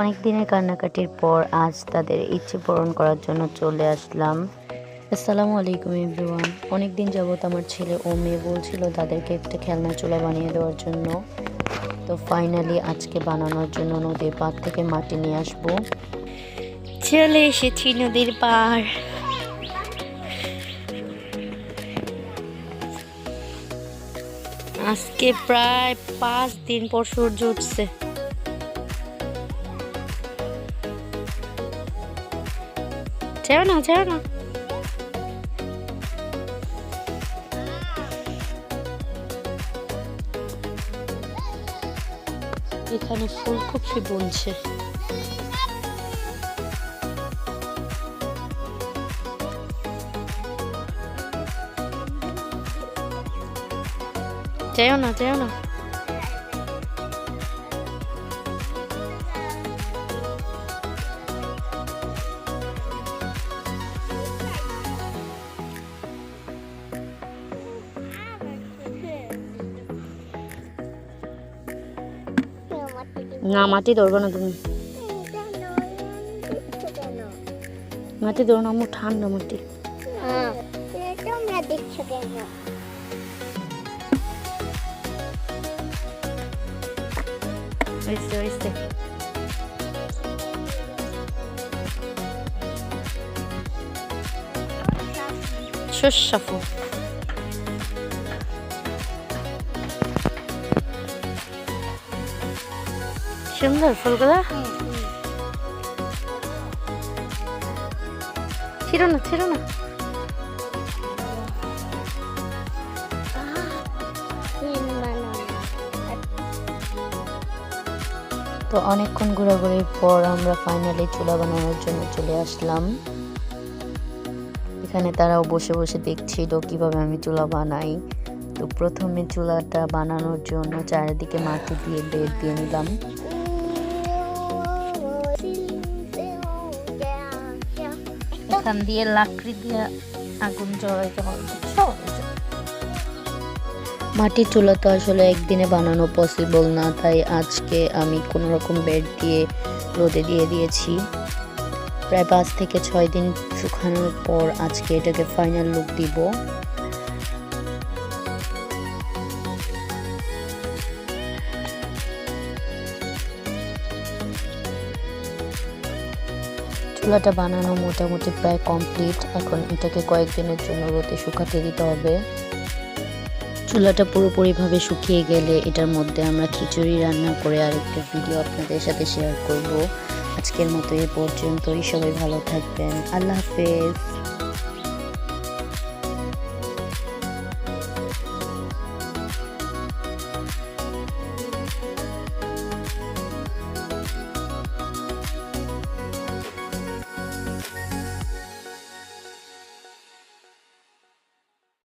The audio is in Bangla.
অনেক দিনের কান্নাকাটির পর আজ তাদের ইচ্ছে পূরণ করার জন্য চলে আসলাম। আসসালামু আলাইকুম এভরিওয়ান। অনেক দিন যাবত আমার ছেলে ও মেয়ে বলছিল তাদেরকে একটা খেলনা চুলা বানিয়ে দেওয়ার জন্য। তো ফাইনালি আজকে বানানোর জন্য নদীর পাড় থেকে মাটি নিয়ে আসব। চলে এসেছি নদীর পাড়। আজকে প্রায় পাঁচ দিন পর সূর্য উঠছে। যেও না যেও না এখানে ফুলকপি বলছে যেও না যেও না। না মাটি ধরবো না তুমি। মাটি ধরো না আমার ঠান্ডা মাটি। হয়েছে হয়েছে। শস্যাফু সুন্দর ফুলগুলা? ছিল না ছিল না। তো অনেকক্ষণ ঘোরাঘুরির পর আমরা ফাইনালি চুলা বানানোর জন্য চলে আসলাম। এখানে তারাও বসে বসে দেখছিল কীভাবে আমি চুলা বানাই। তো প্রথমে চুলাটা বানানোর জন্য চারিদিকে মাটি দিয়ে বের দিয়ে নিলাম। এখান দিয়ে লাকড়ি দিয়ে আগুন জ্বলাইতে হবে মাটির চুলা তো আসলে একদিনে বানানো পসিবল না, তাই আজকে আমি কোনো রকম বেড দিয়ে, রোদে দিয়ে দিয়েছি। প্রায় পাঁচ থেকে ছয় দিন শুকানোর পর আজকে এটাকে ফাইনাল লুক দিব। চুলাটা বানানো মোটামুটি প্রায় কমপ্লিট এখন এটাকে কয়েকদিনের জন্য রোদে শুকাতে দিতে হবে। চুলাটা পুরোপুরিভাবে শুকিয়ে গেলে এটার মধ্যে আমরা খিচুড়ি রান্না করে আরেকটা ভিডিও আপনাদের সাথে শেয়ার করব। আজকের মতো এ পর্যন্তই। সবাই ভালো থাকবেন। আল্লাহ হাফেজ।